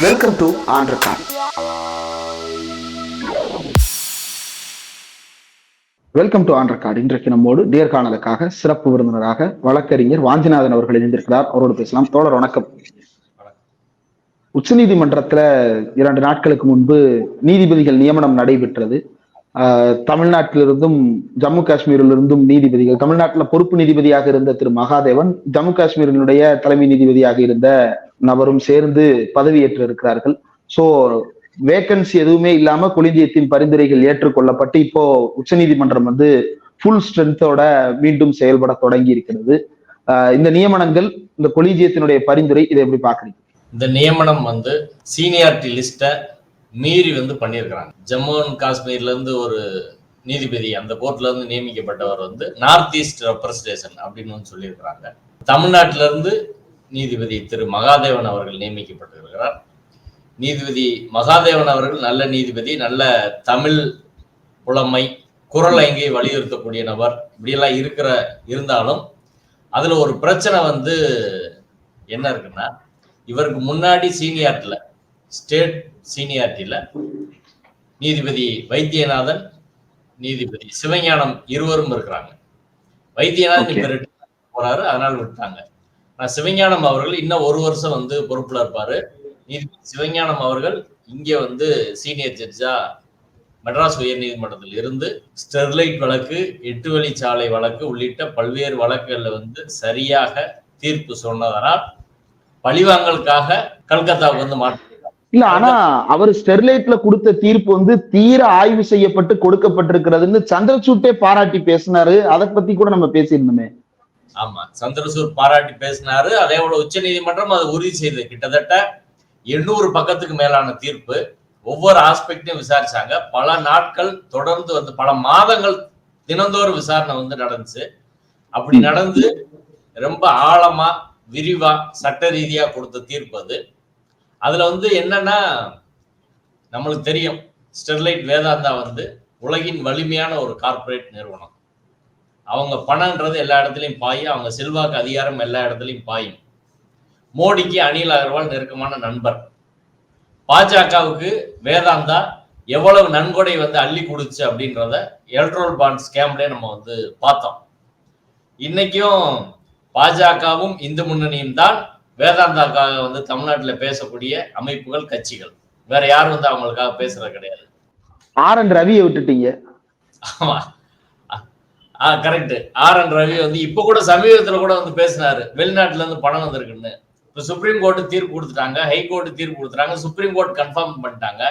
Welcome to on welcome to on இன்றைக்கு நம்மோடு நேர்காணலுக்காக சிறப்பு விருந்தினராக வழக்கறிஞர் வாஞ்சிநாதன் அவர்கள் இணைந்திருக்கிறார். அவரோடு பேசலாம். தோழர் வணக்கம். உச்சநீதிமன்றத்துல இரண்டு நாட்களுக்கு முன்பு நீதிபதிகள் நியமனம் நடைபெற்றது. தமிழ்நாட்டிலிருந்தும் ஜம்மு காஷ்மீரிலிருந்தும் நீதிபதிகள் தமிழ்நாட்டில் பொறுப்பு நீதிபதியாக இருந்த திரு மகாதேவன் ஜம்மு காஷ்மீரினுடைய தலைமை நீதிபதியாக இருந்த நபரும் சேர்ந்து பதவியேற்று இருக்கிறார்கள். சோ வேகன்சி எதுவுமே இல்லாம கொலிஜியத்தின் பரிந்துரைகள் ஏற்றுக்கொள்ளப்பட்டு இப்போ உச்சநீதிமன்றம் வந்து ஃபுல் ஸ்ட்ரென்த்தோட மீண்டும் செயல்பட தொடங்கி இருக்கிறது. ஆஹ் இந்த நியமனங்கள் இந்த கொலிஜியத்தினுடைய பரிந்துரை இதை எப்படி பாக்குறீங்க இந்த நியமனம் வந்து சீனியாரிட்டி லிஸ்ட்டை மீறி வந்து பண்ணியிருக்கிறாங்க. ஜம்மு அண்ட் காஷ்மீர்ல இருந்து ஒரு நீதிபதி அந்த கோர்ட்ல இருந்து நியமிக்கப்பட்டவர் வந்து நார்த் ஈஸ்ட் ரெப்ரஸன்டேஷன் அப்படின்னு வந்து சொல்லியிருக்கிறாங்க. தமிழ்நாட்டில இருந்து நீதிபதி திரு மகாதேவன் அவர்கள் நியமிக்கப்பட்டிருக்கிறார். நீதிபதி மகாதேவன் அவர்கள் நல்ல நீதிபதி நல்ல தமிழ் புலமை குரல் அங்கே வலியுறுத்தக்கூடிய நபர். இப்படியெல்லாம் இருக்கிற இருந்தாலும் அதுல ஒரு பிரச்சனை வந்து என்ன இருக்குன்னா இவருக்கு முன்னாடி சீனியார்ட்டில் ஸ்டேட் சீனியாரிட்டியில் நீதிபதி வைத்தியநாதன் நீதிபதி சிவஞானம் இருவரும் இருக்கிறாங்க. வைத்தியநாதன். இப்ப retire போறாரு அதனால விட்டாங்க. ஆனா சிவஞானம் அவர்கள் இன்னும் ஒரு வருஷம் வந்து பொறுப்புல இருப்பாரு. நீதிபதி சிவஞானம் அவர்கள் இங்க வந்து சீனியர் ஜட்ஜா மெட்ராஸ் உயர் நீதிமன்றத்தில் இருந்து ஸ்டெர்லைட் வழக்கு எட்டு வழிச்சாலை வழக்கு உள்ளிட்ட பல்வேறு வழக்குகள்ல வந்து சரியாக தீர்ப்பு சொன்னதனால் பழிவாங்கலுக்காக கல்கத்தாவுக்கு வந்து மாற்ற இல்ல ஆனா அவர் ஸ்டெர்லைட்ல கொடுத்த தீர்ப்பு வந்து தீர ஆய்வு செய்யப்பட்டு கொடுக்கப்பட்டிருக்கிறதுன்னு சந்திரசூட்டே பாராட்டி பேசினாரு. அதை பத்தி கூட நம்ம பேசியிருந்தோமே. ஆமா சந்திரசூர் பாராட்டி பேசினாரு. அதே போல உச்ச நீதிமன்றம் அதை உறுதி செய்தது. கிட்டத்தட்ட எண்ணூறு பக்கத்துக்கு மேலான தீர்ப்பு. ஒவ்வொரு ஆஸ்பெக்டையும் விசாரிச்சாங்க. பல நாட்கள் தொடர்ந்து வந்து பல மாதங்கள் தினந்தோறும் விசாரணை வந்து நடந்துச்சு. அப்படி நடந்து ரொம்ப ஆழமா விரிவா சட்ட ரீதியா கொடுத்த தீர்ப்பு அது. அதுல வந்து என்னன்னா நம்மளுக்கு தெரியும் ஸ்டெர்லைட் வேதாந்தா வந்து உலகின் வலிமையான ஒரு கார்ப்பரேட் நிறுவனம். அவங்க பணம்ன்றது எல்லா இடத்துலையும் பாயும் அவங்க செல்வாக்கு அதிகாரம் எல்லா இடத்துலையும் பாயும். மோடிக்கு அனில் அகர்வால் நெருக்கமான நண்பர். பாஜகவுக்கு வேதாந்தா எவ்வளவு நன்கொடை வந்து அள்ளி கொடுச்சு அப்படின்றத எலக்ட்ரோல் பாண்ட் ஸ்கேம்லேயே நம்ம வந்து பார்த்தோம். இன்னைக்கும் பாஜகவும் இந்து முன்னணியும் தான் வேதாந்தாக்காக வந்து தமிழ்நாட்டில் பேசக்கூடிய அமைப்புகள் கட்சிகள். வேற யாரும் வந்து அவங்களுக்காக பேசுறது கிடையாது. ஆர் என் ரவியை விட்டுட்டீங்க. ஆமா. ஆ கரெக்ட் ஆர் என் ரவி வந்து இப்ப கூட சமீபத்துல கூட வந்து பேசினாரு. வெளிநாட்டுல இருந்து பணம் வந்திருக்குன்னு. இப்ப சுப்ரீம் கோர்ட் தீர்ப்பு கொடுத்துட்டாங்க ஹை கோர்ட் தீர்ப்பு கொடுத்துட்டாங்க சுப்ரீம் கோர்ட் கன்ஃபார்ம் பண்ணிட்டாங்க.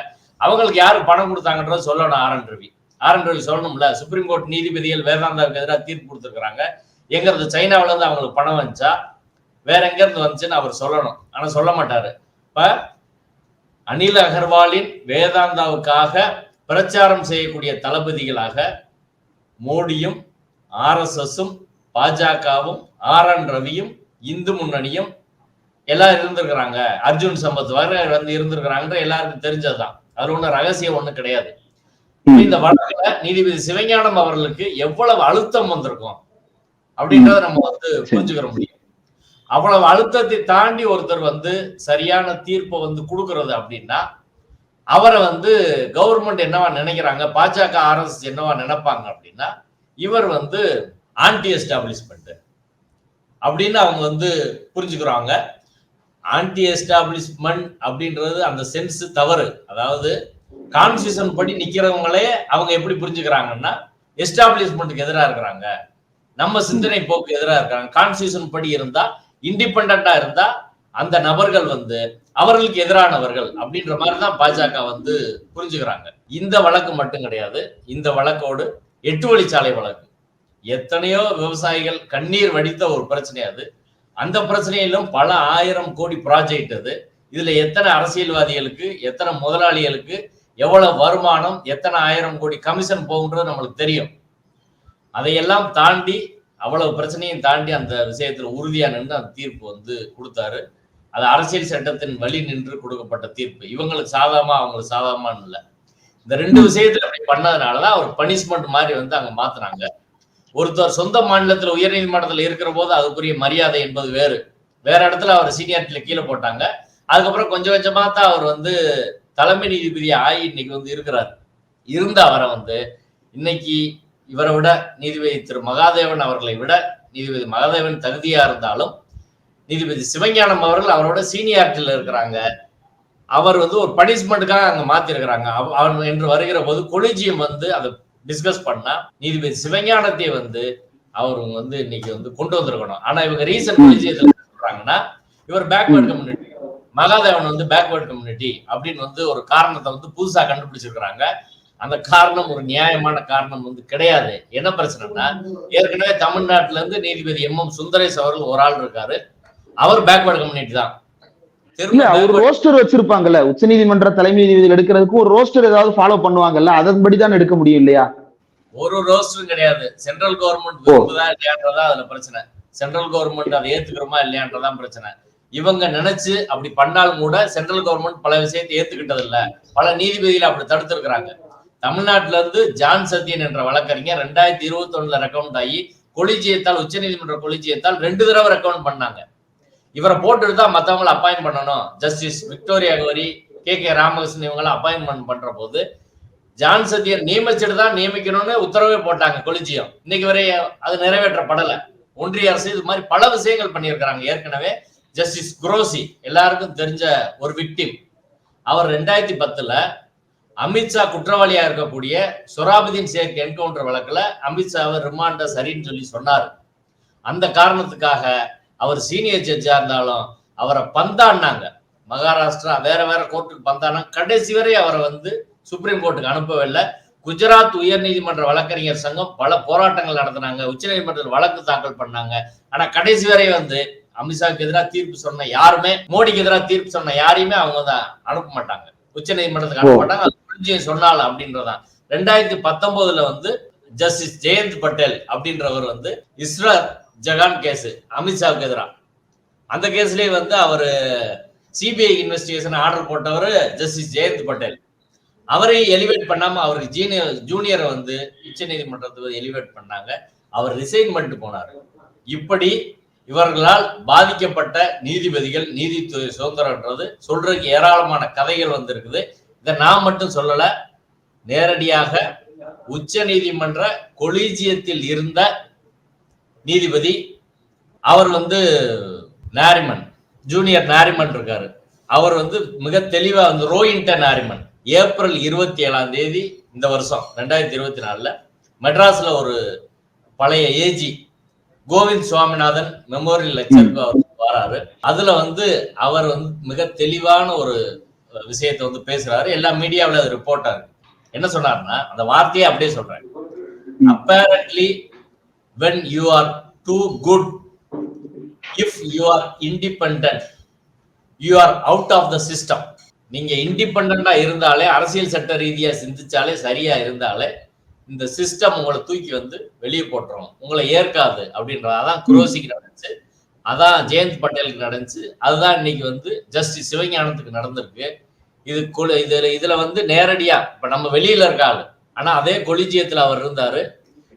அவங்களுக்கு யாரு பணம் கொடுத்தாங்கன்றத சொல்லணும் R N Ravi. R N Ravi சொல்லணும்ல சுப்ரீம் கோர்ட் நீதிபதிகள் வேதாந்தாவுக்கு எதிராக தீர்ப்பு கொடுத்துருக்காங்க எங்கிறது சைனாவுல இருந்து அவங்களுக்கு பணம் வந்துச்சா? வேற எங்க இருந்து வந்துச்சுன்னு அவர் சொல்லணும். ஆனா சொல்ல மாட்டாரு. இப்ப அனில் அகர்வாலின் வேதாந்தாவுக்காக பிரச்சாரம் செய்யக்கூடிய தளபதிகளாக மோடியும் ஆர்எஸ்எஸும் பாஜகவும் ஆர் என் ரவியும் இந்து முன்னணியும் எல்லாரும் இருந்திருக்கிறாங்க. அர்ஜுன் சம்பத் வர வந்து இருந்திருக்கிறாங்கன்ற எல்லாருக்கும் தெரிஞ்சதுதான். அது ஒண்ணு ரகசியம் ஒண்ணு கிடையாது. இந்த வழக்குல நீதிபதி சிவஞானம் அவர்களுக்கு எவ்வளவு அழுத்தம் வந்திருக்கும் அப்படின்றத நம்ம வந்து புரிஞ்சுக்கிற முடியும். அவ்வளவு அழுத்தத்தை தாண்டி ஒருத்தர் வந்து சரியான தீர்ப்பை வந்து கொடுக்கறது அப்படின்னா அவரை வந்து கவர்மெண்ட் என்னவா நினைக்கிறாங்க பாஜக ஆர்எஸ் என்னவா நினைப்பாங்க அப்படின்னா இவர் வந்து ஆன்டி எஸ்டாப்ளிஷ்மெண்ட் அப்படின்னு அவங்க வந்து புரிஞ்சுக்கிறாங்க. ஆன்டி எஸ்டாப்ளிஷ்மெண்ட் அப்படின்றது அந்த சென்ஸ் தவறு. அதாவது கான்ஸ்டியூஷன் படி நிக்கிறவங்களே அவங்க எப்படி புரிஞ்சுக்கிறாங்கன்னா எஸ்டாப்ளிஷ்மெண்ட்டுக்கு எதிராக இருக்கிறாங்க. நம்ம சிந்தனை போக்கு எதிராக இருக்கிறாங்க. கான்ஸ்டியூஷன் படி இருந்தா இண்டிபெண்டா இருந்தா அந்த நபர்கள் வந்து அவர்களுக்கு எதிரானவர்கள் அப்படின்ற மாதிரி தான் பாஜக வந்து புரிஞ்சுக்கிறாங்க. இந்த வழக்கு மட்டும் கிடையாது. இந்த வழக்கோடு எட்டு வழிச்சாலை வழக்கு. எத்தனையோ விவசாயிகள் கண்ணீர் வடித்த ஒரு பிரச்சனை அது. அந்த பிரச்சனையிலும் பல ஆயிரம் கோடி ப்ராஜெக்ட் அது. இதுல எத்தனை அரசியல்வாதிகளுக்கு எத்தனை முதலாளிகளுக்கு எவ்வளவு வருமானம் எத்தனை ஆயிரம் கோடி கமிஷன் போகுன்றது நம்மளுக்கு தெரியும். அதையெல்லாம் தாண்டி அவ்வளவு பிரச்சனையும் தாண்டி அந்த விஷயத்துல உறுதியா நின்று அந்த தீர்ப்பு வந்து கொடுத்தாரு. அது அரசியல் சட்டத்தின் வழி நின்று கொடுக்கப்பட்ட தீர்ப்பு. இவங்களுக்கு சாதகமா அவங்களுக்கு சாதகமா இல்லை. இந்த ரெண்டு விஷயத்துல அப்படி பண்ணதுனாலதான் அவர் பனிஷ்மெண்ட் மாதிரி வந்து அங்க மாத்துனாங்க. ஒருத்தர் சொந்த மாநிலத்துல உயர் நீதிமன்றத்துல இருக்கிற போது அதுக்குரிய மரியாதை என்பது வேறு. வேற இடத்துல அவர் சீனியாரிட்டியில கீழே போட்டாங்க. அதுக்கப்புறம் கொஞ்சம் கொஞ்சமா தான் அவர் வந்து தலைமை நீதிபதி ஆகி இன்னைக்கு வந்து இருக்கிறார். இருந்த அவரை வந்து இன்னைக்கு இவரை விட நீதிபதி திரு மகாதேவன் அவர்களை விட நீதிபதி மகாதேவன் தகுதியா இருந்தாலும் நீதிபதி சிவஞானம் அவர்கள் அவரோட சீனியாரிட்டியில் இருக்கிறாங்க. அவர் வந்து ஒரு பனிஷ்மெண்ட்டுக்காக அங்க மாத்திருக்கிறாங்க. அவ- அவர் என்று வருகிற போது கொலிஜியம் வந்து அதை டிஸ்கஸ் பண்ணா நீதிபதி சிவஞானத்தை வந்து அவர் வந்து இன்னைக்கு வந்து கொண்டு வந்திருக்கணும். ஆனா இவங்க ரீசன் கொலிஜியத்துல சொல்றாங்கன்னா இவர் பேக்வேர்ட் கம்யூனிட்டி மகாதேவன் வந்து பேக்வேர்ட் கம்யூனிட்டி அப்படின்னு வந்து ஒரு காரணத்தை வந்து புதுசா கண்டுபிடிச்சிருக்கிறாங்க. அந்த காரணம் ஒரு நியாயமான காரணம் வந்து கிடையாது. என்ன பிரச்சனைனா ஏற்கனவே தமிழ்நாட்டுல இருந்து நீதிபதி எம். எம். சுந்தரேஷ் அவர்கள் ஒரு ஆள் இருக்காரு. அவர் பேக்வேர்ட் கம்யூனிட்டி தான். இல்ல ஒரு ரோஸ்டர் வச்சிருப்பாங்கல்ல. உச்சநீதிமன்ற தலைமை நீதிபதிகள் எடுக்கிறதுக்கு ஒரு ரோஸ்டர் ஏதாவது ஃபாலோ பண்ணுவாங்கல்ல அதன்படி தான் எடுக்க முடியும் இல்லையா? ஒரு ரோஸ்டரும் கிடையாது. Central government. விரும்புதா இல்லையான்றதா அதுல பிரச்சனை. சென்ட்ரல் கவர்மெண்ட் அதை ஏத்துக்கிறோமா இல்லையான்றதான் பிரச்சனை. இவங்க நினைச்சு அப்படி பண்ணாலும் கூட சென்ட்ரல் கவர்மெண்ட் பல விஷயத்தை ஏத்துக்கிட்டது இல்ல பல நீதிபதிகளை அப்படி தடுத்திருக்கிறாங்க. தமிழ்நாட்டில இருந்து ஜான் சத்யன் என்ற வழக்கறிஞர் ரெண்டாயிரத்தி இருபத்தி ஒண்ணுல ரெக்கமெண்ட் ஆகி கொலிஜியத்தால் உச்சநீதிமன்ற கொலிஜியத்தால் ரெண்டு தடவை ரெக்கமெண்ட் பண்ணாங்க. இவரை போட்டுட்டு தான் மத்தவங்களை அப்பாயின் பண்ணணும். Justice Victoria Gowri K. K. Ramakrishnan இவங்களாம் அப்பாயின்மெண்ட் பண்ற போது ஜான் சத்தியன் நியமிச்சுட்டு தான் நியமிக்கணும்னு உத்தரவே போட்டாங்க கொலிஜியம். இன்னைக்கு வரை அது நிறைவேற்றப்படலை. ஒன்றிய அரசு இது மாதிரி பல விஷயங்கள் பண்ணியிருக்கிறாங்க. ஏற்கனவே ஜஸ்டிஸ் குரோசி எல்லாருக்கும் தெரிஞ்ச ஒரு விக்டிம் அவர் ரெண்டாயிரத்தி பத்துல அமித்ஷா குற்றவாளியா இருக்கக்கூடிய சொராபுதீன் ஷேக் என்கவுண்டர் வழக்குல அமித்ஷாவை ரிமாண்ட சரின்னு சொல்லி சொன்னார். அந்த காரணத்துக்காக அவர் சீனியர் ஜட்ஜா இருந்தாலும் அவரை பந்தாடினாங்க மகாராஷ்டிரா வேற வேற கோர்ட்டுக்கு பந்தானா? கடைசி வரை அவரை வந்து சுப்ரீம் கோர்ட்டுக்கு அனுப்பவில்லை. குஜராத் குஜராத் உயர்நீதிமன்ற வழக்கறிஞர் சங்கம் பல போராட்டங்கள் நடத்தினாங்க. உச்சநீதிமன்றத்தில் வழக்கு தாக்கல் பண்ணாங்க. ஆனா கடைசி வரை வந்து அமித்ஷாவுக்கு எதிராக தீர்ப்பு சொன்ன யாருமே மோடிக்கு எதிராக தீர்ப்பு சொன்ன யாரையுமே அவங்க தான் அனுப்ப மாட்டாங்க. உச்சநீதிமன்றத்துக்கு அனுப்ப மாட்டாங்க. அது புரிஞ்சு அப்படின்றதான் ரெண்டாயிரத்தி பத்தொன்பதுல வந்து ஜஸ்டிஸ் ஜெயந்த் பட்டேல் அப்படின்றவர் வந்து இஸ்ரர் ஜகான் கேஸ் அமித்ஷாவுக்கு எதிராக. அந்த கேஸ்லயே வந்து அவரு சிபிஐ இன்வெஸ்டிகேஷன் ஆர்டர் போட்டவர் ஜஸ்டிஸ் ஜெயந்த் பட்டேல். அவரை எலிவேட் பண்ணாம அவருக்கு ஜீனியர் ஜூனியரை வந்து உச்ச நீதிமன்றத்துக்கு எலிவேட் பண்ணாங்க. அவர் ரிசைன் பண்ணிட்டு போனாரு. இப்படி இவர்களால் பாதிக்கப்பட்ட நீதிபதிகள் நீதித்துறை சுதந்திரம்ன்றது சொல்றதுக்கு ஏராளமான கதைகள் வந்திருக்குது. இதை நான் மட்டும் சொல்லல நேரடியாக உச்ச நீதிமன்ற கொலீஜியத்தில் இருந்த நீதிபதி அவர் வந்து நாரிமன் ஜூனியர் நாரிமன் இருக்காரு. அவர் வந்து மிக தெளிவா வந்து ரோயின்டன் நாரிமன். ஏப்ரல் இருபத்தி ஏழாம் தேதி இந்த வருஷம் ரெண்டாயிரத்தி இருபத்தி நாலுல மெட்ராஸ்ல ஒரு பழைய ஏஜி கோவிந்த் சுவாமிநாதன் மெமோரியல் லெக்சருக்கு அவர் வராரு. அதுல வந்து அவர் வந்து மிக தெளிவான ஒரு விஷயத்தை வந்து பேசுறாரு. எல்லா மீடியாவில் அது ரிப்போர்ட் ஆகுது. என்ன சொன்னாருன்னா அந்த வார்த்தையை அப்படியே சொல்றேன் apparently when you are too good if you are independent you are out of the system நீங்க இண்டிபெண்டா இருந்தாலே அரசியல் சட்ட ரீதியா சிந்திச்சாலே சரியா இருந்தாலே இந்த சிஸ்டம் உங்களை தூக்கி வந்து வெளியே போட்டுரும். உங்களை ஏற்காது அப்படின்றது அதான் குரோசிக்கு நடந்துச்சு. அதான் ஜெயந்த் பட்டேலுக்கு நடந்துச்சு. அதுதான் இன்னைக்கு வந்து ஜஸ்டிஸ் சிவஞானத்துக்கு நடந்திருக்கு. இது கொலு- இதுல இதுல வந்து நேரடியா இப்ப நம்ம வெளியில இருக்காரு ஆனா அதே கொலிஜியத்துல அவர் இருந்தாரு.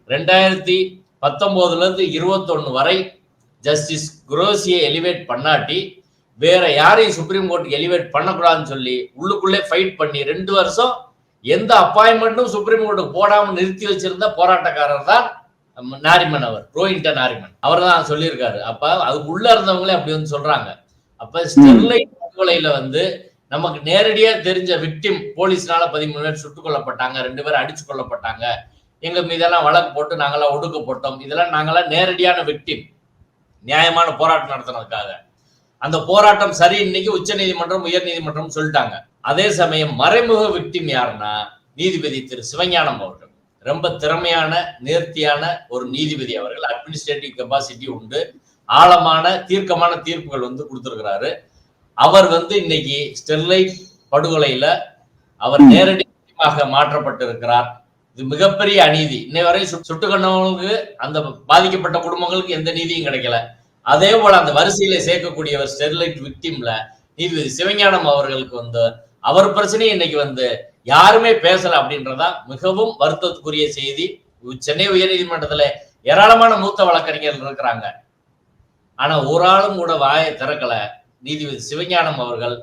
ரெண்டாயிரத்தி பத்தொன்பதுல இருந்து இருபத்தொன்னு வரை ஜஸ்டிஸ் குரோசியை எலிவேட் பண்ணாட்டி வேற யாரையும் சுப்ரீம் கோர்ட்டுக்கு எலிவேட் பண்ணக்கூடாதுன்னு சொல்லி உள்ளுக்குள்ளே ஃபைட் பண்ணி ரெண்டு வருஷம் எந்த அப்பாயின்மெண்ட்டும் சுப்ரீம் கோர்ட்டுக்கு போடாமல் நிறுத்தி வச்சிருந்த போராட்டக்காரர் தான் நாரிமன் அவர் ரோஹின்டன் நாரிமன். அவர் தான் சொல்லியிருக்காரு. அப்ப அதுக்கு உள்ள இருந்தவங்களே அப்படி வந்து சொல்றாங்க. அப்ப ஸ்டெர்லைட் படுகொலையில வந்து நமக்கு நேரடியா தெரிஞ்ச விக்டிம் போலீஸ்னால பதிமூணு பேர் சுட்டுக் கொல்லப்பட்டாங்க ரெண்டு பேர் அடிச்சு கொல்லப்பட்டாங்க. எங்க மீதெல்லாம் வழக்கு போட்டு நாங்கெல்லாம் ஒடுக்கப்பட்டோம் இதெல்லாம் நாங்கெல்லாம் நேரடியான விக்டிம் நியாயமான போராட்டம் நடத்துனதுக்காக. அந்த போராட்டம் சரி இன்னைக்கு உச்ச நீதிமன்றம் உயர் நீதிமன்றம் சொல்லிட்டாங்க. அதே சமயம் மறைமுக விக்டிம் யாருன்னா நீதிபதி திரு சிவஞானம் அவர்கள். ரொம்ப திறமையான நேர்த்தியான ஒரு நீதிபதி அவர்கள். அட்மினிஸ்ட்ரேட்டிவ் கெப்பாசிட்டி உண்டு. ஆழமான தீர்க்கமான தீர்ப்புகள் வந்து கொடுத்திருக்கிறாரு. அவர் வந்து இன்னைக்கு ஸ்டெர்லைட் படுகொலையில அவர் நேரடியாக மாற்றப்பட்டிருக்கிறார். இது மிகப்பெரிய அநீதி. இன்னை வரை சு- சுட்டுக்கொண்டவங்களுக்கு அந்த பாதிக்கப்பட்ட குடும்பங்களுக்கு எந்த நீதியும் கிடைக்கல. அதே போல அந்த வரிசையில சேர்க்கக்கூடியவர் ஸ்டெர்லைட் விக்டிம்ல நீதிபதி சிவஞானம் அவர்களுக்கு வந்து அவர் பிரச்சனை இன்னைக்கு வந்து யாருமே பேசல அப்படின்றதா மிகவும் வருத்தத்துக்குரிய செய்தி. சென்னை உயர்நீதிமன்றத்துல ஏராளமான மூத்த வழக்கறிஞர்கள் இருக்கிறாங்க. ஆனா ஒரு ஆளும் கூட வாயை திறக்கல. நீதிபதி சிவஞானம் அவர்கள்.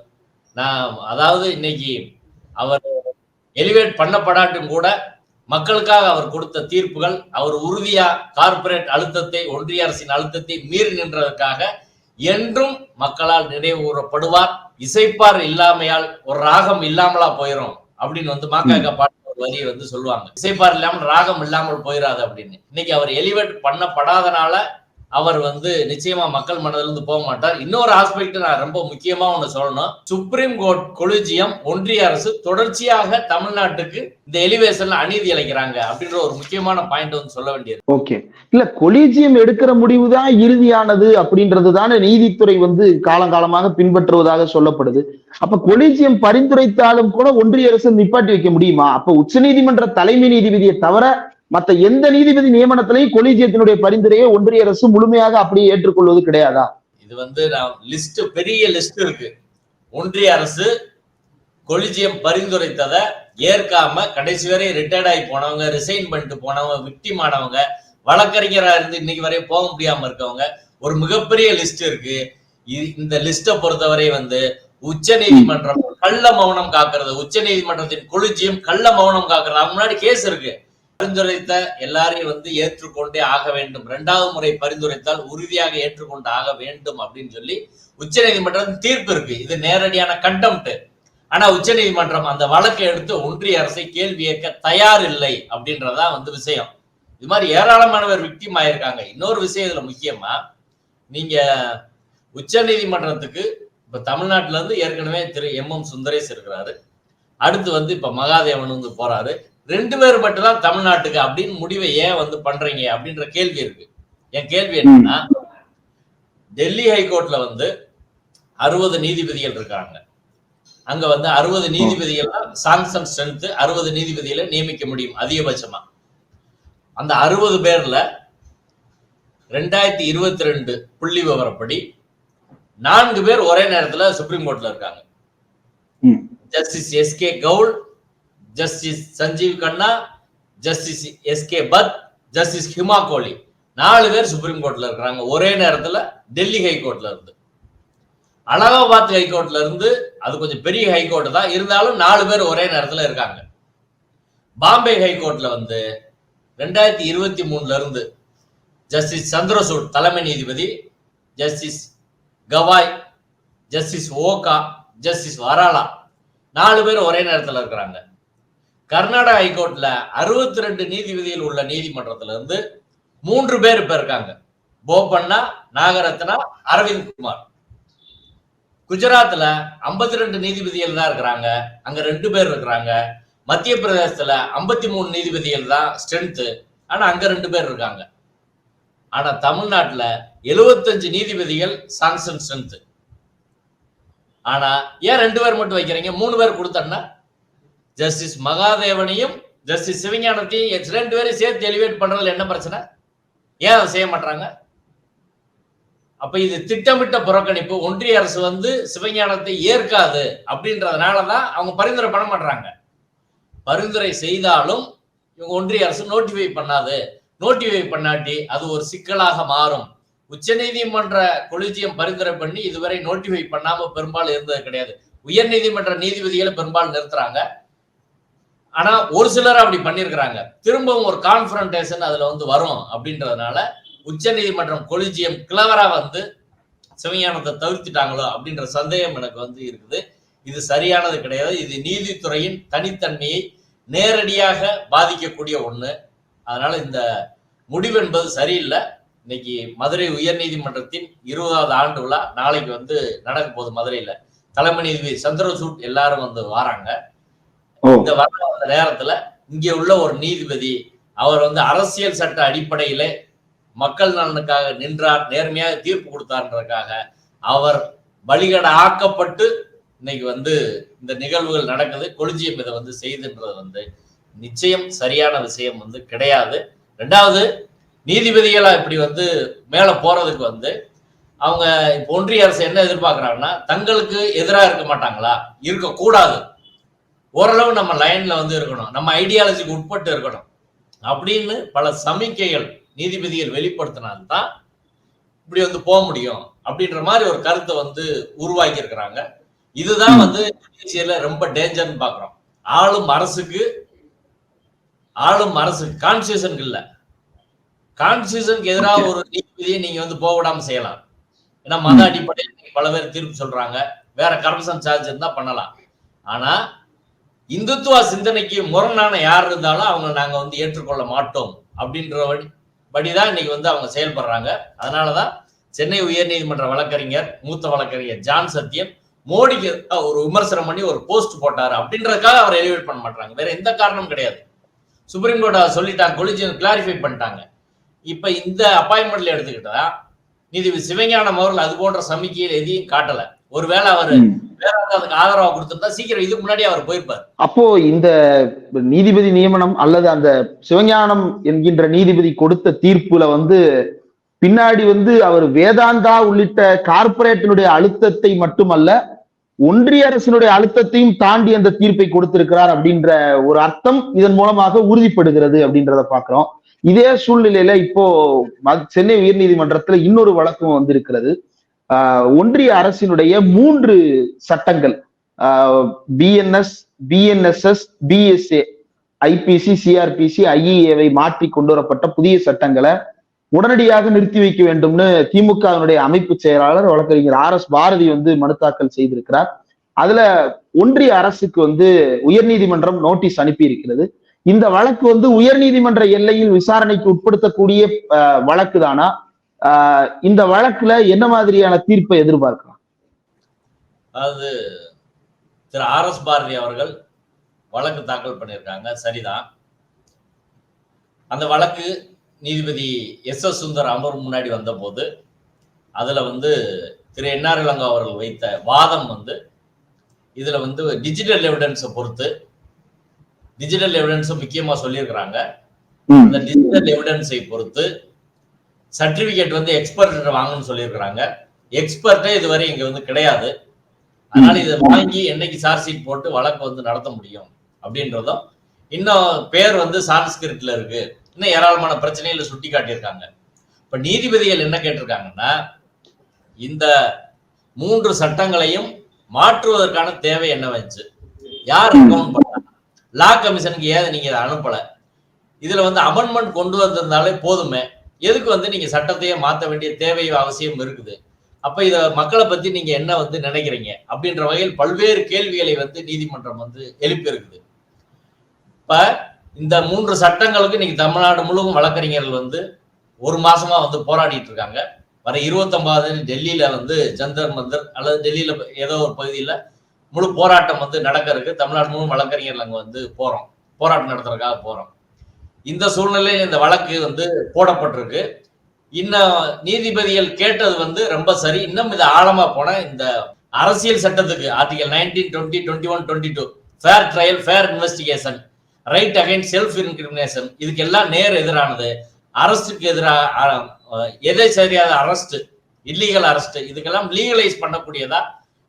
நான் அதாவது இன்னைக்கு அவர் எலிவேட் பண்ணப்படாட்டும் கூட மக்களுக்காக அவர் கொடுத்த தீர்ப்புகள் அவர் உறுதியா கார்ப்பரேட் அழுத்தத்தை ஒன்றிய அரசின் அழுத்தத்தை மீறி நின்றதற்காக என்றும் மக்களால் நினைவு கூறப்படுவார். இசைப்பார் இல்லாமையால் ஒரு ராகம் இல்லாமலா போயிரும் அப்படின்னு வந்து மாக்காக்க பாட்டு ஒரு வரியை வந்து சொல்லுவாங்க. இசைப்பார் இல்லாமல் ராகம் இல்லாமல் போயிடாது அப்படின்னு. இன்னைக்கு அவர் எலிவேட் பண்ணப்படாதனால அவர் வந்து நிச்சயமா மக்கள் மனதிலிருந்து போக மாட்டார். இன்னொரு ஆஸ்பெக்ட் நான் ரொம்ப முக்கியமா ஒண்ணு சொல்லணும். சுப்ரீம் கோர்ட் கொலிஜியம் ஒன்றிய அரசு தொடர்ச்சியாக தமிழ்நாட்டுக்கு இந்த எலிவேஷன்ல அநீதி அழைக்கிறாங்க அப்படின்ற ஒரு முக்கியமான பாயிண்ட் வந்து சொல்ல வேண்டியது ஓகே இல்ல கொலீஜியம் எடுக்கிற முடிவு தான் இறுதியானது அப்படின்றது தானே நீதித்துறை வந்து காலங்காலமாக பின்பற்றுவதாக சொல்லப்படுது. அப்ப கொலீஜியம் பரிந்துரைத்தாலும் கூட ஒன்றிய அரசு நிப்பாட்டி வைக்க முடியுமா? அப்ப உச்சநீதிமன்ற தலைமை நீதிபதியை தவிர மத்த எந்த நீதிபதி நியமனத்திலையும் கொலீஜியத்தினுடைய பரிந்துரையை ஒன்றிய அரசு முழுமையாக அப்படியே ஏற்றுக்கொள்வது கிடையாதா? இது வந்து நான் லிஸ்ட் பெரிய லிஸ்ட் இருக்கு. ஒன்றிய அரசு கொலிஜியம் பரிந்துரைத்ததை ஏற்காம கடைசி வரை ரிட்டையர்ட் ஆகி போனவங்க ரிசைன் பண்ணிட்டு போனவங்க விக்டிம் ஆனவங்க வழக்கறிஞராக இருந்து இன்னைக்கு வரை போக முடியாம இருக்கவங்க ஒரு மிகப்பெரிய லிஸ்ட் இருக்கு. இந்த லிஸ்ட பொறுத்தவரை வந்து உச்ச நீதிமன்றம் கள்ள மௌனம் காக்குறது உச்ச நீதிமன்றத்தின் கொலிஜியம் கள்ள மௌனம் காக்குறது. அவங்க முன்னாடி கேஸ் இருக்கு. பரிந்துரைத்த எல்லாரையும் வந்து ஏற்றுக்கொண்டே ஆக வேண்டும். இரண்டாவது முறை பரிந்துரைத்தால் உறுதியாக ஏற்றுக்கொண்டு ஆக வேண்டும் அப்படின்னு சொல்லி உச்ச நீதிமன்றம் தீர்ப்பு இருக்கு. இது நேரடியான கண்டம்ட் ஆனா உச்ச நீதிமன்றம் அந்த வழக்கை எடுத்து ஒன்றிய அரசை கேள்வி ஏற்க தயார் இல்லை அப்படின்றதான் வந்து விஷயம். இது மாதிரி ஏராளமானவர் விக்டிம் ஆயிருக்காங்க. இன்னொரு விஷயம் இதுல முக்கியமா நீங்க உச்ச நீதிமன்றத்துக்கு இப்ப தமிழ்நாட்டுல இருந்து ஏற்கனவே திரு எம் எம் சுந்தரேஷ் இருக்கிறாரு. அடுத்து வந்து இப்ப மகாதேவன் வந்து போறாரு. ரெண்டு பேர் மட்டும் தான் தமிழ்நாட்டுக்கு அப்படின்னு முடிவை ஏன் வந்து பண்றீங்க அப்படின்ற கேள்வி இருக்கு. என் கேள்வி என்னன்னா டெல்லி ஹைகோர்ட்ல வந்து அறுபது நீதிபதிகள் இருக்காங்க. அங்க வந்து அறுபது நீதிபதிகள் சாங்ஷன் ஸ்ட்ரென்த் அறுபது நீதிபதிகளை நியமிக்க முடியும் அதிகபட்சமா. அந்த அறுபது பேர்ல ரெண்டாயிரத்தி இருபத்தி ரெண்டு புள்ளி விவரப்படி நான்கு பேர் ஒரே நேரத்துல சுப்ரீம் கோர்ட்ல இருக்காங்க. Justice S K Kaul justice Sanjiv Khanna justice S K Bhat justice Hima Kohli. நாலு பேர் சுப்ரீம் கோர்ட்ல இருக்கிறாங்க. ஒரே நேரத்தில் டெல்லி ஹைகோர்ட்ல இருந்து. அலகாபாத் ஹைகோர்ட்ல இருந்து அது கொஞ்சம் பெரிய ஹைகோர்ட் தான். இருந்தாலும் நாலு பேர் ஒரே நேரத்தில் இருக்காங்க. பாம்பே ஹைகோர்ட்ல வந்து ரெண்டாயிரத்தி இருபத்தி மூணுல இருந்து ஜஸ்டிஸ் சந்திரசூட் தலைமை நீதிபதி justice Gavai justice Oka justice Varale நாலு பேர் ஒரே நேரத்தில் இருக்கிறாங்க. கர்நாடக ஹைகோர்ட்ல அறுபத்தி ரெண்டு நீதிபதிகள் உள்ள நீதிமன்றத்துல இருந்து மூன்று பேர் இப்ப இருக்காங்க. போபண்ணா நாகரத்னா அரவிந்த் குமார். குஜராத்ல 52 ரெண்டு நீதிபதிகள் தான் இருக்கிறாங்க. அங்க ரெண்டு பேர் இருக்கிறாங்க. மத்திய பிரதேசத்துல 53 மூணு நீதிபதிகள் தான் ஸ்ட்ரென்த் ஆனா அங்க ரெண்டு பேர் இருக்காங்க. ஆனா தமிழ்நாட்டுல 75 நீதிபதிகள் சாங்ஷன் ஸ்ட்ரென்த் ஆனா ஏன் ரெண்டு பேர் மட்டும் வைக்கிறீங்க? மூணு பேர் கொடுத்தோன்னா ஜஸ்டிஸ் மகாதேவனையும் ஜஸ்டிஸ் சிவஞானத்தையும் ரெண்டு பேரும் சேர்த்து எலிவேட் பண்றதுல என்ன பிரச்சனை? ஏன் அதை செய்ய மாட்டாங்க அப்ப இது திட்டமிட்ட புறக்கணிப்பு ஒன்றிய அரசு வந்து சிவஞானத்தை ஏற்காது அப்படின்றதுனாலதான் அவங்க பரிந்துரை பண்ண மாட்டாங்க பரிந்துரை செய்தாலும் இவங்க ஒன்றிய அரசு நோட்டிஃபை பண்ணாது. நோட்டிஃபை பண்ணாட்டி அது ஒரு சிக்கலாக மாறும். உச்சநீதிமன்ற கொலிஜியம் பரிந்துரை பண்ணி இதுவரை நோட்டிஃபை பண்ணாம பெரும்பாலும் இருந்தது கிடையாது. உயர்நீதிமன்ற நீதிபதிகளை பெரும்பாலும் நிறுத்துறாங்க. ஆனா ஒரு சிலர் அப்படி பண்ணிருக்கிறாங்க திரும்பவும் ஒரு கான்ஃபரன்டேஷன் அதுல வந்து வரும் அப்படின்றதுனால உச்சநீதிமன்றம் கொலிஜியம் கிளவரா வந்து சிவஞானத்தை தவிர்த்துட்டாங்களோ அப்படின்ற சந்தேகம் எனக்கு வந்து இருக்குது. இது சரியானது கிடையாது. இது நீதித்துறையின் தனித்தன்மையை நேரடியாக பாதிக்கக்கூடிய ஒண்ணு. அதனால இந்த முடிவு என்பது சரியில்லை. இன்னைக்கு மதுரை உயர்நீதிமன்றத்தின் இருபதாவது ஆண்டு விழா நாளைக்கு வந்து நடக்க போகுது மதுரையில. தலைமை நீதிபதி சந்திரசூட் எல்லாரும் வந்து வராங்க. இந்த வர நேரத்துல இங்க உள்ள ஒரு நீதிபதி அவர் வந்து அரசியல் சட்ட அடிப்படையில மக்கள் நலனுக்காக நின்றார் நேர்மையாக தீர்ப்பு கொடுத்தார்ன்றதுக்காக அவர் வழிகட ஆக்கப்பட்டு இன்னைக்கு வந்து இந்த நிகழ்வுகள் நடக்குது. கொலிஜியம் இதை வந்து செய்துன்றது வந்து நிச்சயம் சரியான விஷயம் வந்து கிடையாது. ரெண்டாவது நீதிபதிகளா இப்படி வந்து மேல போறதுக்கு வந்து அவங்க இப்போ ஒன்றிய அரசு என்ன எதிர்பார்க்கிறாங்கன்னா தங்களுக்கு எதிராக இருக்க மாட்டாங்களா? இருக்கக்கூடாது. ஓரளவு நம்ம லைன்ல வந்து இருக்கணும். நம்ம ஐடியாலஜிக்கு உட்பட்டு இருக்கணும். அப்படின்னு பல சமிக்கைகள் நீதிபதிகள் வெளிப்படுத்தினால்தான் இப்படி வந்து போக முடியும். அப்படின்ற மாதிரி ஒரு கருத்தை வந்து உருவாக்கி இருக்கிறாங்க இதுதான். வந்து ரொம்ப டேஞ்சர்னு பாக்குறோம் ஆளும் அரசுக்கு ஆளும் அரசுக்கு கான்ஸ்டியூஷனுக்கு இல்ல. கான்ஸ்டியூஷனுக்கு எதிராக ஒரு நீதிபதியை நீங்க வந்து போக விடாம செய்யலாம். ஏன்னா மத. அடிப்படையில் பல பேர் தீர்ப்பு சொல்றாங்க. வேற கரப்ஷன் சார்ஜ் இருந்தா பண்ணலாம். ஆனா இந்துத்துவ சிந்தனைக்கு முரணான யார் இருந்தாலும் அவங்க நாங்க வந்து ஏற்றுக்கொள்ள மாட்டோம் அப்படின்ற படி படிதான் இன்னைக்கு வந்து அவங்க செயல்படுறாங்க. அதனாலதான் சென்னை உயர்நீதிமன்ற வழக்கறிஞர் மூத்த வழக்கறிஞர் ஜான் சத்யன் மோடிக்கு ஒரு விமர்சனம் பண்ணி ஒரு போஸ்ட் போட்டாரு. அப்படின்றதுக்காக அவர் எலிவேட் பண்ண மாட்டாங்க வேற எந்த காரணமும் கிடையாது. சுப்ரீம் கோர்ட் சொல்லிட்டாங்க. கொலிஜியம் கிளாரிஃபை பண்ணிட்டாங்க. இப்ப இந்த அப்பாயின்மெண்ட்ல எடுத்துக்கிட்டா நீதிபதி சிவஞானம் அவர்கள் அது போன்ற சமிக்கையில் எதையும் காட்டல. ஒருவேளை அவர் அதுக்கு ஆதரவா கொடுத்திருந்தா சீக்கிரம் இதுக்கு முன்னாடி அவர் போயிருப்பார். அப்போ இந்த நீதிபதி நியமனம் அல்லது அந்த சிவஞானம் என்கின்ற நீதிபதி கொடுத்த தீர்ப்புல வந்து பின்னாடி வந்து அவர் வேதாந்தா உள்ளிட்ட கார்ப்பரேட்டினுடைய அழுத்தத்தை மட்டுமல்ல ஒன்றிய அரசினுடைய அழுத்தத்தையும் தாண்டி அந்த தீர்ப்பை கொடுத்திருக்கிறார் அப்படின்ற ஒரு அர்த்தம் இதன் மூலமாக உறுதிப்படுகிறது அப்படின்றத பாக்குறோம் இதே சூழ்நிலையில இப்போ ம- சென்னை உயர்நீதிமன்றத்துல இன்னொரு வழக்கம் வந்திருக்கிறது. ஒன்றிய அரசினுடைய மூன்று சட்டங்கள். BNS BNSS BSA IPC CRPC ஐஇஏவை மாற்றி கொண்டு வரப்பட்ட புதிய சட்டங்களை உடனடியாக நிறுத்தி வைக்க வேண்டும்னு திமுகவினுடைய அமைப்பு செயலாளர் வழக்கறிஞர் ஆர் எஸ் பாரதி வந்து மனு தாக்கல் செய்திருக்கிறார். அதுல ஒன்றிய அரசுக்கு வந்து உயர்நீதிமன்றம் நோட்டீஸ் அனுப்பி இருக்கிறது. இந்த வழக்கு வந்து உயர்நீதிமன்ற எல்லையில் விசாரணைக்கு உட்படுத்தக்கூடிய வழக்கு தானா இந்த வழக்குல என்ன மாதிரியான தீர்ப்பை எதிர்பார்க்கலாம்? அதாவது திரு ஆர் எஸ் பாரதி அவர்கள் வழக்கு தாக்கல் பண்ணியிருக்காங்க. சரிதான். அந்த வழக்கு நீதிபதி எஸ் எஸ் சுந்தர் அமர்வு முன்னாடி வந்தபோது அதுல வந்து திரு என்ஆர் இளங்கோ அவர்கள் வைத்த வாதம் வந்து இதுல வந்து டிஜிட்டல் எவிடன்ஸை பொறுத்து டிஜிட்டல் எவிடன்ஸை முக்கியமா சொல்லியிருக்கிறாங்க. அந்த டிஜிட்டல் எவிடன்ஸை பொறுத்து சர்டிபிகேட் வந்து எக்ஸ்பர்ட் வாங்கணும்னு சொல்லியிருக்கிறாங்க. எக்ஸ்பர்ட்டே இதுவரை இங்க வந்து கிடையாது. அதனால இதை வாங்கி என்னைக்கு சார்ஜ் ஷீட் போட்டு வழக்கு வந்து நடத்த முடியும் அப்படின்றதும் இன்னும் பேர் வந்து சான்ஸ்கிரிட்ல இருக்கு. இன்னும் ஏராளமான பிரச்சனைகளை சுட்டி காட்டியிருக்காங்க. இப்ப நீதிபதிகள் என்ன கேட்டிருக்காங்கன்னா இந்த மூன்று சட்டங்களையும் மாற்றுவதற்கான தேவை என்ன வச்சு யார் பண்ணா? லா கமிஷனுக்கு ஏன் நீங்க அனுப்பல? இதுல வந்து அமெண்ட்மெண்ட் கொண்டு வந்திருந்தாலே போதுமே. எதுக்கு வந்து நீங்க சட்டத்தையே மாற்ற வேண்டிய தேவை அவசியம் இருக்குது? அப்ப இத மக்களை பத்தி நீங்க என்ன வந்து நினைக்கிறீங்க? அப்படின்ற வகையில் பல்வேறு கேள்விகளை வந்து நீதிமன்றம் வந்து எழுப்பி இருக்குது இப்ப இந்த மூன்று சட்டங்களுக்கு நீங்க தமிழ்நாடு முழுவதும் வழக்கறிஞர்கள் வந்து ஒரு மாசமா வந்து போராடிட்டு இருக்காங்க வர இருபத்தொன்பது டெல்லியில வந்து ஜந்தர் மந்தர் அல்லது டெல்லியில ஏதோ ஒரு பகுதியில முழு போராட்டம் வந்து நடக்க இருக்கு தமிழ்நாடு முழு வழக்கறிஞர்கள் அங்க வந்து போறோம். போராட்டம் நடத்துறதுக்காக போறோம். இந்த சூழ்நிலையில் இந்த வழக்கு வந்து போடப்பட்டிருக்கு. இன்னும் நீதிபதிகள் கேட்டது வந்து ரொம்ப சரி. இன்னும் இது ஆழமா போன இந்த அரசியல் சட்டத்துக்கு article nineteen twenty twenty one twenty two fair trial fair investigation right against self incrimination இதுக்கெல்லாம் நேர் எதிரானது. அரசுக்கு எதிராக எதை சரியாத அரஸ்ட் இல்லீகல் அரஸ்ட் இதுக்கெல்லாம் லீகலைஸ் பண்ணக்கூடியதா?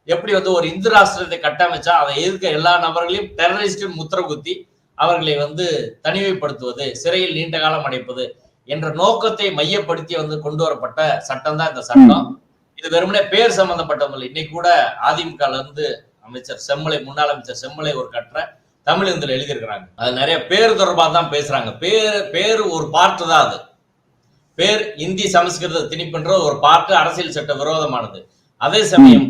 எப்படி வந்து ஒரு இந்து ராஷ்டிரத்தை கட்டமைச்சா அதை எதிர்க்க எல்லா நபர்களையும் டெரரிஸ்ட் முத்திர குத்தி அவர்களை வந்து தனிமைப்படுத்துவது சிறையில் நீண்ட காலம் அடைப்பது என்ற நோக்கத்தை மையப்படுத்தி வந்து கொண்டு வரப்பட்ட சட்டம் தான் இந்த சட்டம். இது வெறுமனே பேர் சம்பந்தப்பட்டவங்க இன்னைக்கு கூட அதிமுகல இருந்து அமைச்சர் செம்மலை முன்னாள் அமைச்சர் செம்மலை ஒரு கட்டுரை தமிழ் இந்துல எழுதியிருக்கிறாங்க. அது நிறைய பேர் தொடர்பாக தான் பேசுறாங்க. பேர் பேர் ஒரு பார்ட்டு தான் அது. பேர் இந்தி சமஸ்கிருத திணிப்புன்ற ஒரு பார்ட்டு அரசியல் சட்ட விரோதமானது. அதே சமயம்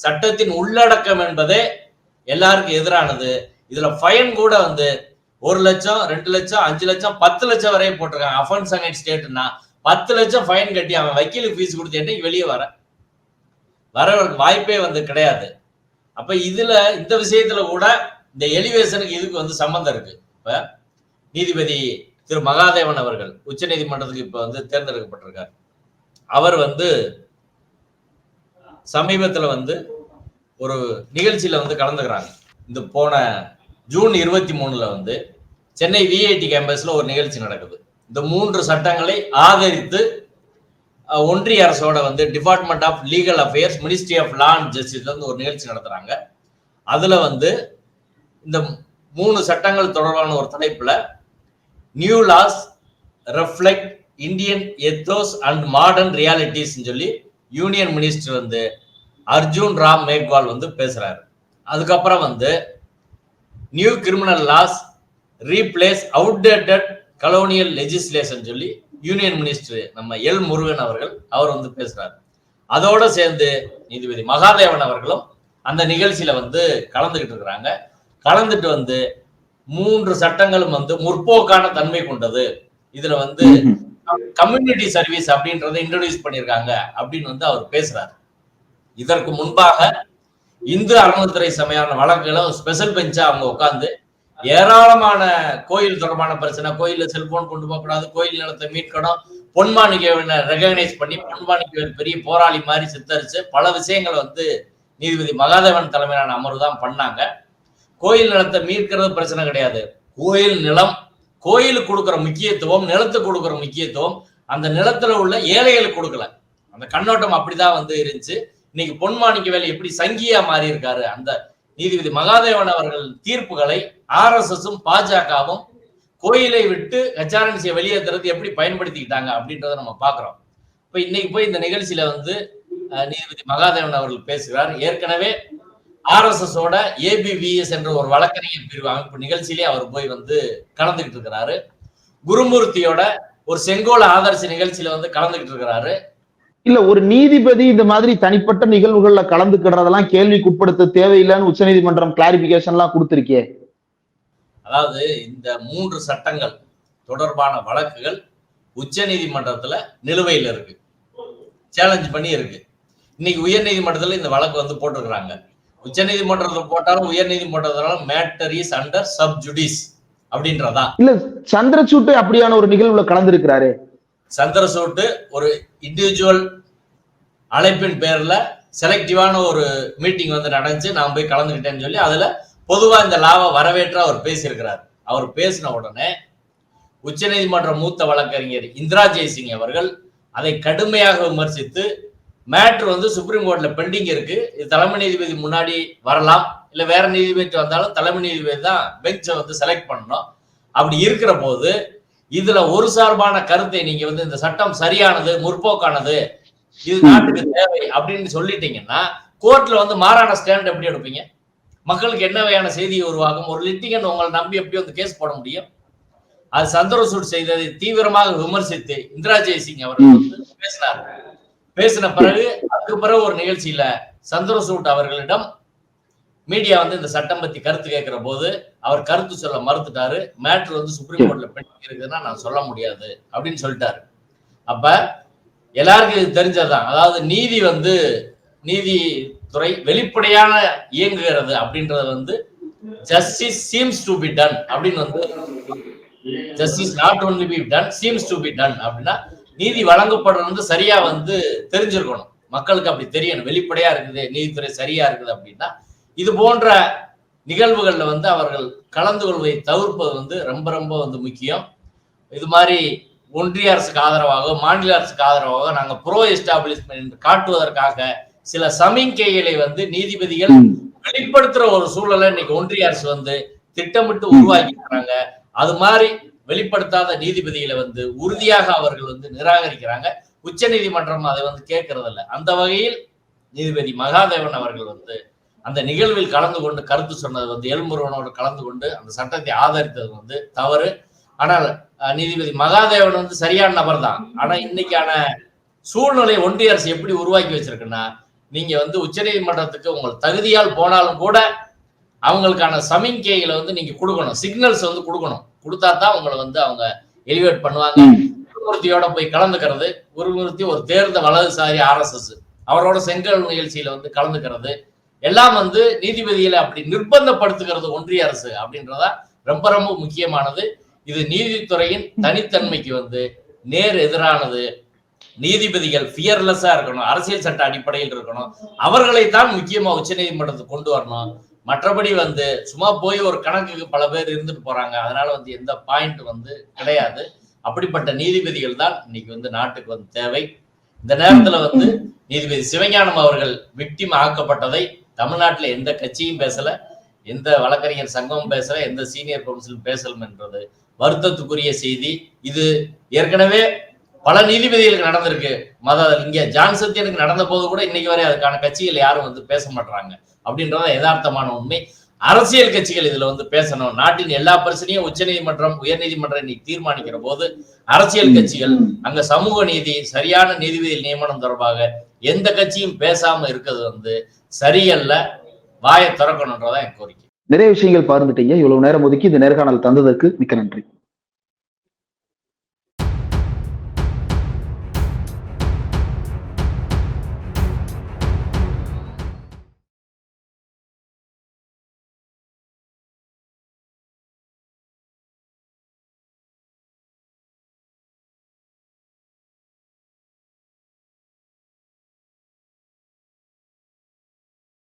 சட்டத்தின் உள்ளடக்கம் என்பதே எல்லாருக்கும் எதிரானது. இதுல ஃபைன் கூட வந்து ஒரு லட்சம் ரெண்டு லட்சம் அஞ்சு லட்சம் பத்து லட்சம் வரையும் போட்டிருக்காங்க. அஃபன்ஸ் அகைன் ஸ்டேட்னா பத்து லட்சம் ஃபைன் கட்டி அவன் வக்கீலுக்கு ஃபீஸ் கொடுத்து என்னைக்கு வெளியே வர? வரவருக்கு வாய்ப்பே வந்து கிடையாது. அப்ப இதுல இந்த விஷயத்துல கூட இந்த எலிவேஷனுக்கு இதுக்கு வந்து சம்பந்தம் இருக்கு. இப்ப நீதிபதி திரு மகாதேவன் அவர்கள் உச்ச நீதிமன்றத்துக்கு இப்ப வந்து தேர்ந்தெடுக்கப்பட்டிருக்கார். அவர் வந்து சமீபத்துல வந்து ஒரு நிகழ்ச்சியில வந்து கலந்துக்கிறாங்க. இந்த போன ஜூன் இருபத்தி மூணுல வந்து சென்னை விஐடி கேம்பஸ்ல ஒரு நிகழ்ச்சி நடக்குது. இந்த மூன்று சட்டங்களை ஆதரித்து ஒன்றிய அரசோட வந்து department of legal affairs ministry of law and ஜஸ்டிஸ்ல வந்து ஒரு நிகழ்ச்சி நடத்துறாங்க. அதுல வந்து இந்த மூணு சட்டங்கள் தொடர்பான ஒரு தலைப்புல new laws reflect Indian ethos and modern realities சொல்லி யூனியன் மினிஸ்டர் வந்து அர்ஜுன் ராம் மேக்வால் வந்து பேசுறாரு. அதுக்கப்புறம் வந்து new criminal laws replace outdated colonial legislation சொல்லி யூனியன் மினிஸ்டர் நம்ம எல் முருகன் அவர்கள் அவர் வந்து பேசுறாரு. அதோட சேர்ந்து நீதிபதி மகாதேவன் அவர்களும் அந்த நிகழ்ச்சியில வந்து கலந்துகிட்டு இருக்கிறாங்க. கலந்துட்டு வந்து மூன்று சட்டங்களும் வந்து முற்போக்கான தன்மை கொண்டது. இதுல வந்து கம்யூனிட்டி சர்வீஸ் அப்படின்றத இன்ட்ரோடியூஸ் பண்ணிருக்காங்க அப்படின்னு வந்து அவர் பேசுறாரு. இதற்கு முன்பாக இந்து அறநிலைத்துறை சமையான வழக்குகளை ஸ்பெஷல் பெஞ்சா அவங்க உட்காந்து ஏராளமான கோயில் தொடர்பான பிரச்சனை கோயில்ல செல்போன் கொண்டு போகக்கூடாது கோயில் நிலத்தை மீட்கணும் பொன்மாணிக்கவனை ரெகனைஸ் பண்ணி பொன்மாணிக்கவன் பெரிய போராளி மாதிரி சித்தரிச்சு பல விஷயங்களை வந்து நீதிபதி மகாதேவன் தலைமையிலான அமர்வு தான் பண்ணாங்க. கோயில் நிலத்தை மீட்கிறது பிரச்சனை கிடையாது. கோயில் நிலம் கோயிலுக்கு கொடுக்குற முக்கியத்துவம் நிலத்துக்கு கொடுக்குற முக்கியத்துவம் அந்த நிலத்துல உள்ள ஏழைகளுக்கு கொடுக்கல. அந்த கண்ணோட்டம் அப்படிதான் வந்து இருந்துச்சு. இன்னைக்கு பொன்மாணிக்க வேலை எப்படி சங்கியா மாறி இருக்காரு அந்த நீதிபதி மகாதேவன் அவர்கள் தீர்ப்புகளை ஆர் எஸ் எஸும் பாஜகவும் கோயிலை விட்டு ஹெச்ஆர்என்சியை வெளியேற்றுறது எப்படி பயன்படுத்திக்கிட்டாங்க அப்படின்றத நம்ம பாக்குறோம் இப்ப இன்னைக்கு போய் இந்த நிகழ்ச்சியில வந்து நீதிபதி மகாதேவன் அவர்கள் பேசுகிறார். ஏற்கனவே ஆர்எஸ்எஸ் ஓட ஏபிவிஎஸ் என்ற ஒரு வழக்கறிஞர் பிரிவு அமைப்பு நிகழ்ச்சியிலே அவர் போய் வந்து கலந்துகிட்டு இருக்கிறாரு. குருமூர்த்தியோட ஒரு செங்கோல ஆதர்ச நிகழ்ச்சியில வந்து கலந்துகிட்டு இருக்கிறாரு. இல்ல ஒரு நீதிபதி இந்த மாதிரி தனிப்பட்ட நிகழ்வுகள்ல கலந்துக்கிறதெல்லாம் கேள்விக்குட்படுத்த தேவையில்லைன்னு உச்சநீதிமன்றம் கிளாரிபிகேஷன் எல்லாம் கொடுத்திருக்கே. அதாவது இந்த மூன்று சட்டங்கள் தொடர்பான வழக்குகள் உச்ச நீதிமன்றத்துல நிலுவையில் இருக்கு. சேலஞ்ச் பண்ணி இருக்கு. இன்னைக்கு உயர் நீதிமன்றத்துல இந்த வழக்கு வந்து போட்டிருக்கிறாங்க. உச்ச நீதிமன்றத்துல போட்டாலும் உயர் நீதிமன்றத்துல matter is under sub judice அப்படின்றதா? இல்ல சந்திரசூட்டு அப்படியான ஒரு நிகழ்வுல கலந்திருக்கிறாரு. சந்திரசூட்டு ஒரு இண்டிவிஜுவல் அழைப்பின் பேர்ல செலக்டிவான ஒரு மீட்டிங் வந்து நடந்துச்சு. நான் போய் கலந்துக்கிட்டேன்னு சொல்லி அதுல பொதுவா இந்த லாவை வரவேற்று அவர் பேசியிருக்கிறார். அவர் பேசின உடனே உச்சநீதிமன்ற மூத்த வழக்கறிஞர் இந்திரா ஜெய்சிங் அவர்கள் அதை கடுமையாக விமர்சித்து மேட்ரு வந்து சுப்ரீம் கோர்ட்ல பெண்டிங் இருக்கு. இது தலைமை நீதிபதி முன்னாடி வரலாம். இல்ல வேற நீதிபதி வந்தாலும் தலைமை நீதிபதி தான் பெஞ்சை வந்து செலக்ட் பண்ணணும். அப்படி இருக்கிற போது இதுல ஒரு சார்பான கருத்தை நீங்க வந்து இந்த சட்டம் சரியானது முற்போக்கானது இது நாட்டுக்கு தேவை அப்படின்னு சொல்லிட்டீங்கன்னா கோர்ட்ல வந்து மாறான ஸ்டாண்ட் எப்படி எடுப்பீங்க? மக்களுக்கு என்ன வகையான செய்தி உருவாகும்? ஒரு லிட்டிகன் உங்களை நம்பி எப்படி வந்து கேஸ் போட முடியும்? அது சந்திரசூட் செய்ததை தீவிரமாக விமர்சித்து இந்திரா ஜெய்சிங் அவர்கள் வந்து பேசினார். பேசின பிறகு அதுக்கு பிறகு ஒரு நிகழ்ச்சியில சந்திரசூட் அவர்களிடம் மீடியா வந்து இந்த சட்டம் பத்தி கருத்து கேட்கிற போது அவர் கருத்து சொல்ல மறுத்துட்டாரு. மேட்ரு வந்து சுப்ரீம் கோர்ட்ல பெண்டிங் இருக்குதுன்னா நான் சொல்ல முடியாது அப்படின்னு சொல்லிட்டாரு. அப்ப எல்லாருக்கும் இது தெரிஞ்சதுதான். அதாவது நீதி வந்து நீதி துறை வெளிப்படையான இயங்குகிறது அப்படின்றது வந்து justice seems to be done அப்படின்னு வந்து justice not only be done seems to be done அப்படின்னா நீதி வழங்கப்படுறது வந்து சரியா வந்து தெரிஞ்சிருக்கணும். மக்களுக்கு அப்படி தெரியணும். வெளிப்படையா இருக்குது நீதித்துறை சரியா இருக்குது அப்படின்னா இது போன்ற நிகழ்வுகள்ல வந்து அவர்கள் கலந்து கொள்வதை தவிர்ப்பது வந்து ரொம்ப ரொம்ப வந்து முக்கியம். இது மாதிரி ஒன்றிய அரசுக்கு ஆதரவாக மாநில அரசுக்கு ஆதரவாக நாங்க ப்ரோ எஸ்டாப்ளிஷ்மெண்ட் காட்டுவதற்காக சில சமிக்கைகளை வந்து நீதிபதிகள் வெளிப்படுத்துற ஒரு சூழலை இன்னைக்கு ஒன்றிய அரசு வந்து திட்டமிட்டு உருவாக்கி இருக்காங்க அது மாதிரி வெளிப்படுத்தாத நீதிபதிகளை வந்து உறுதியாக அவர்கள் வந்து நிராகரிக்கிறாங்க. உச்ச நீதிமன்றம் அதை வந்து கேட்கறது இல்ல அந்த வகையில் நீதிபதி மகாதேவன் அவர்கள் வந்து அந்த நிகழ்வில் கலந்து கொண்டு கருத்து சொன்னது வந்து எல்முருகனோடு கலந்து கொண்டு அந்த சட்டத்தை ஆதரித்தது வந்து தவறு. ஆனால் நீதிபதி மகாதேவன் வந்து சரியான நபர் தான் ஆனா இன்னைக்கான சூழ்நிலை ஒன்றிய அரசு எப்படி உருவாக்கி வச்சிருக்குன்னா நீங்க வந்து உச்சநீதிமன்றத்துக்கு உங்கள் தகுதியால் போனாலும் கூட அவங்களுக்கான சமிக்கைகளை வந்து நீங்க கொடுக்கணும். சிக்னல்ஸ் வந்து கொடுக்கணும். கொடுத்தா தான் உங்களை வந்து அவங்க எலிவேட் பண்ணுவாங்க. குருமூர்த்தியோட போய் கலந்துக்கிறது குருமூர்த்தி ஒரு தேர்ந்த வலதுசாரி ஆர்எஸ்எஸ் அவரோட செங்கல் நிகழ்ச்சியில வந்து கலந்துக்கிறது எல்லாம் வந்து நீதிபதிகளை அப்படி நிர்பந்தப்படுத்துகிறது ஒன்றிய அரசு அப்படின்றதா ரொம்ப ரொம்ப முக்கியமானது. இது நீதித்துறையின் தனித்தன்மைக்கு வந்து நேர் எதிரானது. நீதிபதிகள் ஃபியர்லெஸ்ஸா இருக்கணும் அரசியல் சட்ட அடிப்படையில் இருக்கணும். அவர்களை தான் முக்கியமா உச்சநீதிமன்றத்துக்கு கொண்டு வரணும். மற்றபடி வந்து சும்மா போய் ஒரு கணக்குக்கு பல பேர் இருந்துட்டு போறாங்க. அதனால வந்து எந்த பாயிண்ட் வந்து கிடையாது. அப்படிப்பட்ட நீதிபதிகள் தான் இன்னைக்கு வந்து நாட்டுக்கு வந்து தேவை. இந்த நேரத்துல வந்து நீதிபதி சிவஞானம் அவர்கள் விக்டிம் ஆக்கப்பட்டதை தமிழ்நாட்டில் எந்த கட்சியும் பேசல எந்த வழக்கறிஞர் சங்கமும் பேசல எந்த சீனியர் கவுன்சிலும் பேசலும் என்றது. வருத்தத்துக்குரிய செய்தி. இது ஏற்கனவே பல நீதிபதிகளுக்கு நடந்திருக்கு. மத இங்க ஜான் சத்தியனுக்கு நடந்த போது கூட இன்னைக்கு வரை அதுக்கான கட்சிகள் யாரும் வந்து பேச மாட்டாங்க அப்படின்றத யதார்த்தமான உண்மை. அரசியல் கட்சிகள் இதுல வந்து பேசணும். நாட்டின் எல்லா பிரச்சனையும் உச்சநீதிமன்றம் உயர்நீதிமன்றம் இன்னைக்கு தீர்மானிக்கிற போது அரசியல் கட்சிகள் அங்க சமூக நீதி சரியான நீதிபதி நியமனம் தொடர்பாக எந்த கட்சியும் பேசாம இருக்கிறது வந்து சரியல்ல வாயை திறக்கணுன்றதான் என் கோரிக்கை. நிறைய விஷயங்கள் பகிர்ந்துட்டீங்க இவ்வளவு நேரம் ஒதுக்கி இந்த நேர்காணல் தந்ததற்கு மிக்க நன்றி.